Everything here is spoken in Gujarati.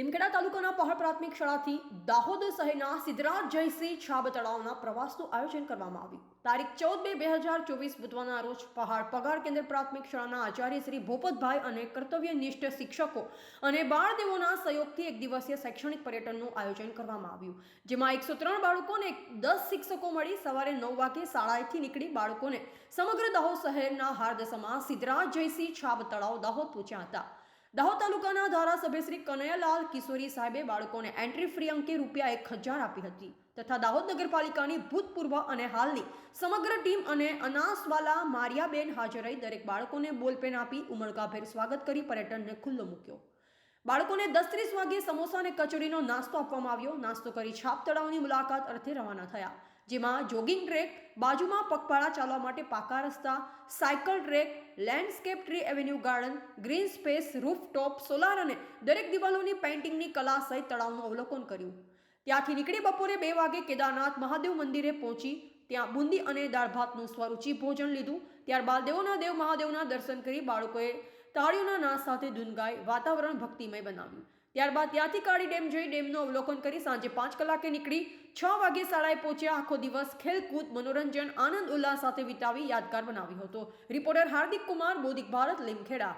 લીમખેડા તાલુકાના પહાડ પ્રાથમિક શાળાથી દાહોદ શહેરના સિદ્ધરાજ જયસિંહ છાબ તળાવના પ્રવાસનું આયોજન કરવામાં આવ્યું. તારીખ ચૌદ બે બે હજાર ચોવીસ બુધવારના રોજ પહાડ પગાર કેન્દ્ર પ્રાથમિક શાળાના આચાર્ય શ્રી ભૂપતભાઈ અને કર્તવ્યનિષ્ઠ શિક્ષકો અને બાળદેવોના સહયોગથી એક દિવસીય શૈક્ષણિક પર્યટનનું આયોજન કરવામાં આવ્યું, જેમાં એકસો ત્રણ બાળકોને દસ શિક્ષકો મળી સવારે નવ વાગે શાળાએથી નીકળી બાળકોને સમગ્ર દાહોદ શહેરના હાર્દસમાં સિદ્ધરાજ જયસિંહ છાબ તળાવ દાહોદ પહોંચ્યા હતા. દાહોદ તાલુકાના ધારાસભ્ય શ્રી કનૈયાલાલ કિશોરી સાહેબે બાળકોને એન્ટ્રી ફ્રી અંકે રૂપિયા એક હજાર આપી હતી તથા દાહોદ નગરપાલિકાની ભૂતપૂર્વ અને હાલની સમગ્ર ટીમ અને અનાસવાલા મારિયાબેન હાજર રહી દરેક બાળકોને બોલપેન આપી ઉમળકાભેર સ્વાગત કરી પર્યટનને ખુલ્લો મૂક્યો. બાળકોને દસ ત્રીસ વાગ્યે સમોસા અને કચોરીનો નાસ્તો આપવામાં આવ્યો. નાસ્તો કરી છાપ તળાવની મુલાકાત અર્થે રવાના થયા. જેમાં જોગિંગ ટ્રેક, બાજુમાં પગપાળા ચાલવા માટે પાકા રસ્તા, cycle track, landscape tree avenue garden, green space, rooftop, solar અને દરેક દિવાલોની પેઇન્ટિંગની કલા સહિત તળાવનું અવલોકન કર્યું. ત્યાંથી નીકળી બપોરે બે વાગે કેદારનાથ મહાદેવ મંદિરે પહોંચી, ત્યાં બુંદી અને દાળ ભાતનું સ્વરૂચિ ભોજન લીધું. ત્યારબાદ દેવોના દેવ મહાદેવના દર્શન કરી બાળકોએ તાળીઓના નાશ સાથે ધૂનગાઈ વાતાવરણ ભક્તિમય બનાવ્યું. ત્યારબાદ ત્યાંથી કાળી ડેમ જઈ ડેમનું અવલોકન કરી સાંજે પાંચ કલાકે નીકળી છ વાગે શાળાએ પહોંચ્યા. આખો દિવસ ખેલકૂદ, મનોરંજન, આનંદ, ઉલ્લાસ સાથે વિતાવી યાદગાર બનાવ્યો હતો. રિપોર્ટર હાર્દિક કુમાર, બોધિક ભારત, લીમખેડા.